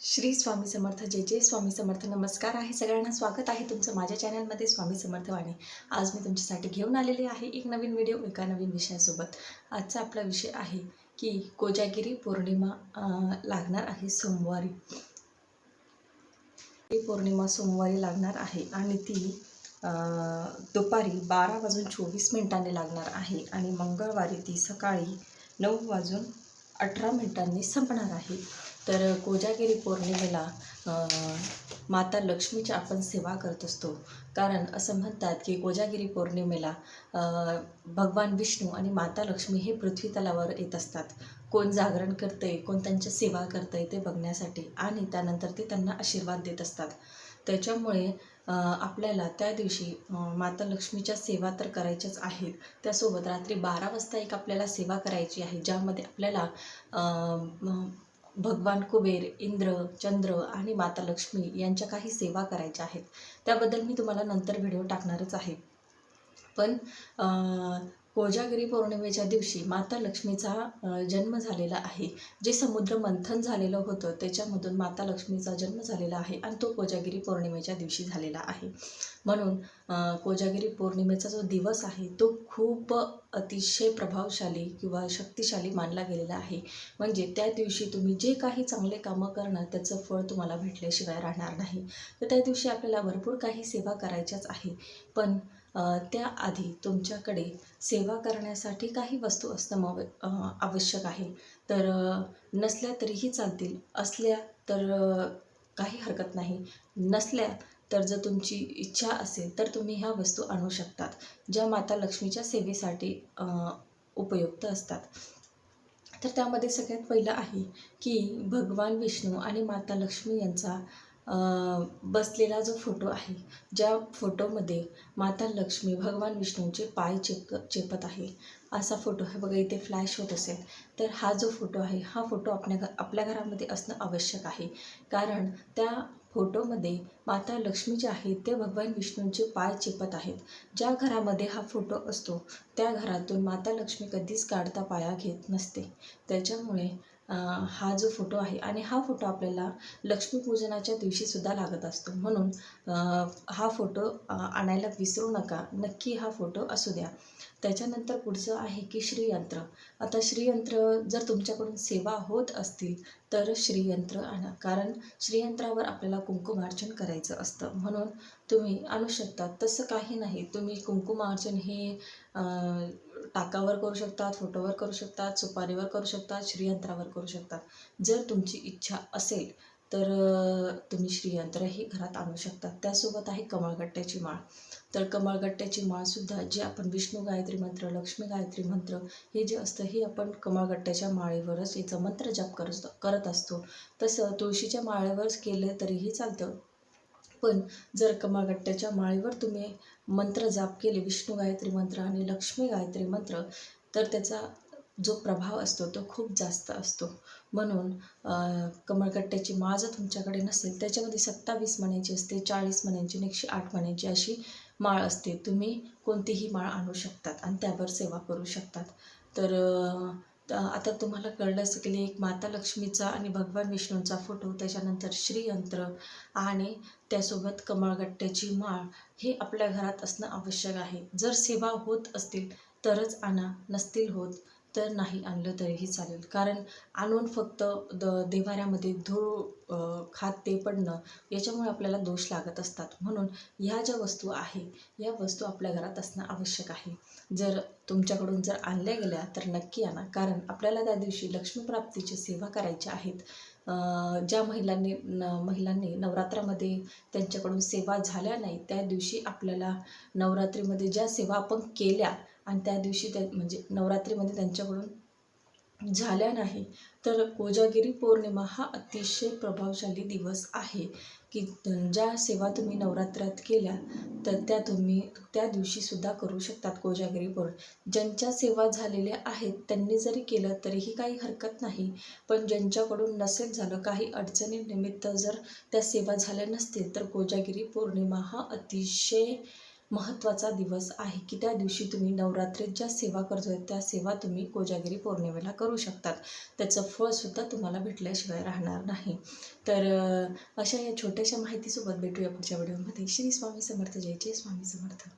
श्री स्वामी समर्थ जय जय स्वामी समर्थ. नमस्कार आहे सगळ्यांना. स्वागत आहे तुमचं माझ्या चॅनलमध्ये स्वामी समर्थ वाणी आज मी तुमच्यासाठी घेऊन आलेली आहे एक नवीन व्हिडिओ एका नवीन विषयासोबत. आजचा आपला विषय आहे की कोजागिरी पौर्णिमा लागणार आहे सोमवारी. ही पौर्णिमा सोमवारी लागणार आहे आणि ती अं, दुपारी बारा वाजून चोवीस मिनिटांनी लागणार आहे आणि मंगळवारी ती सकाळी नऊ वाजून अठरा मिनिटांनी संपणार आहे. तर कोजागिरी पौर्णिमेला माता लक्ष्मीची आपण सेवा करत असतो. कारण असं म्हणतात की कोजागिरी पौर्णिमेला भगवान विष्णू आणि माता लक्ष्मी हे पृथ्वी तलावर येत असतात. कोण जागरण करतंय कोण त्यांची सेवा करतंय ते बघण्यासाठी आणि त्यानंतर ते त्यांना आशीर्वाद देत असतात. त्याच्यामुळे आपल्याला त्या दिवशी माता लक्ष्मीच्या सेवा तर करायच्याच आहेत. त्यासोबत रात्री बारा वाजता एक आपल्याला सेवा करायची आहे ज्यामध्ये आपल्याला भगवान कुबेर इंद्र चंद्र आणि माता लक्ष्मी यांच्या काही सेवा करायच्या आहेत. त्याबद्दल मी तुम्हाला नंतर व्हिडिओ टाकणारच आहे. पण कोजागिरी पौर्णिमेच्या दिवशी माता लक्ष्मीचा जन्म झालेला आहे. जे समुद्र मंथन झालेलं होतं त्याच्यामधून माता लक्ष्मीचा जन्म झालेला आहे आणि तो कोजागिरी पौर्णिमेच्या दिवशी झालेला आहे. म्हणून कोजागिरी पौर्णिमेचा जो दिवस आहे तो खूप अतिशय प्रभावशाली किंवा शक्तिशाली मानला गेलेला आहे. म्हणजे त्या दिवशी तुम्ही जे काही चांगले कामं करणार त्याचं फळ तुम्हाला भेटल्याशिवाय राहणार नाही. तर त्या दिवशी आपल्याला भरपूर काही सेवा करायच्याच आहे पण त्याआधी तुमच्याकडे सेवा करण्यासाठी काही वस्तू असणं मव आवश्यक आहे. तर नसल्या तरीही चालतील. असल्या तर काही हरकत नाही. नसल्या तर जर तुमची इच्छा असेल तर तुम्ही ह्या वस्तू आणू शकतात ज्या माता लक्ष्मीच्या सेवेसाठी उपयुक्त असतात. तर त्यामध्ये सगळ्यात पहिलं आहे की भगवान विष्णू आणि माता लक्ष्मी यांचा बसलेला जो फोटो आहे ज्या फोटोमध्ये माता लक्ष्मी भगवान विष्णूंचे पाय चेप चेपत आहे असा फोटो हा बघा इथे फ्लॅश होत असेल. तर हा जो फोटो आहे हा फोटो आपल्या घर आपल्या घरामध्ये असणं आवश्यक आहे. कारण त्या फोटोमध्ये माता लक्ष्मी जे आहेत ते भगवान विष्णूंचे पाय चेपत आहेत. ज्या घरामध्ये हा फोटो असतो त्या घरातून माता लक्ष्मी कधीच काढता पाया घेत नसते. त्याच्यामुळे हा जो फोटो आहे आणि हा फोटो आपल्याला लक्ष्मीपूजनाच्या दिवशीसुद्धा लागत असतो. म्हणून हा फोटो आणायला विसरू नका. नक्की हा फोटो असू द्या. त्याच्यानंतर पुढचं आहे की श्रीयंत्र. आता श्रीयंत्र जर तुमच्याकडून सेवा होत असतील तर श्रीयंत्र आणा. कारण श्रीयंत्रावर आपल्याला कुंकुमार्चन करायचं असतं. म्हणून तुम्ही आणू शकता. तसं काही नाही. तुम्ही कुंकुमार्चन हे टाकावर करू शकतात फोटोवर करू शकतात सुपारीवर करू शकतात श्रीयंत्रावर करू शकतात. जर तुमची इच्छा असेल तर तुम्ही श्रीयंत्रही घरात आणू शकतात. त्यासोबत आहे कमळगट्ट्याची माळ. तर कमळगट्ट्याची माळसुद्धा जे आपण विष्णू गायत्री मंत्र लक्ष्मी गायत्री मंत्र हे जे असतं हे आपण कमळगट्ट्याच्या माळेवरच याचं मंत्र जाप करत करत असतो. तसं तुळशीच्या माळेवरच केलं तरीही चालतं. पण जर कमळगट्ट्याच्या माळीवर तुम्ही मंत्र जाप केले विष्णू गायत्री मंत्र आणि लक्ष्मी गायत्री मंत्र तर त्याचा जो प्रभाव असतो तो खूप जास्त असतो. म्हणून कमळकट्ट्याची कमळगट्ट्याची माळ जर तुमच्याकडे नसेल त्याच्यामध्ये सत्तावीस मण्याची असते चाळीस मण्यांची आणि एकशे आठ मण्याची अशी माळ असते. तुम्ही कोणतीही माळ आणू शकतात आणि त्यावर सेवा करू शकतात. तर आता तुम्हाला कळलं असेल की एक माता लक्ष्मीचा आणि भगवान विष्णूंचा फोटो त्याच्यानंतर श्रीयंत्र आणि त्यासोबत कमळगट्ट्याची माळ हे आपल्या घरात असणं आवश्यक आहे. जर सेवा होत असतील तरच आणा नसतील होत तर नाही आणलं तरीही चालेल. कारण आणून फक्त द देवाऱ्यामध्ये धूळ खात ते पडणं याच्यामुळे आपल्याला दोष लागत असतात. म्हणून ह्या ज्या वस्तू आहे या वस्तू आपल्या घरात असणं आवश्यक आहे. जर तुमच्याकडून जर आणल्या गेल्या तर नक्की आणा. कारण आपल्याला त्या दिवशी लक्ष्मीप्राप्तीची सेवा करायची आहेत. ज्या महिलांनी न महिलांनी नवरात्रामध्ये त्यांच्याकडून सेवा झाल्या नाही त्या दिवशी आपल्याला नवरात्रीमध्ये ज्या सेवा आपण केल्या आणि त्या दिवशी त्या म्हणजे नवरात्रीमध्ये त्यांच्याकडून झाल्या नाही. तर कोजागिरी पौर्णिमा हा अतिशय प्रभावशाली दिवस आहे की ज्या सेवा तुम्ही नवरात्रात केल्या तर त्या तुम्ही त्या दिवशीसुद्धा करू शकतात कोजागिरी पौर्णिमा. ज्यांच्या सेवा झालेल्या आहेत त्यांनी जरी केलं तरीही काही हरकत नाही. पण ज्यांच्याकडून नसेल झालं काही अडचणीनिमित्त जर त्या सेवा झाल्या नसतील तर कोजागिरी पौर्णिमा हा अतिशय महत्त्वाचा दिवस आहे की त्या दिवशी तुम्ही नवरात्रीत ज्या सेवा करतोय त्या सेवा तुम्ही कोजागिरी पौर्णिमेला करू शकतात. त्याचं फळसुद्धा तुम्हाला भेटल्याशिवाय राहणार नाही. तर अशा या छोट्याशा माहितीसोबत भेटूया पुढच्या व्हिडिओमध्ये. श्री स्वामी समर्थ. जय जय स्वामी समर्थ.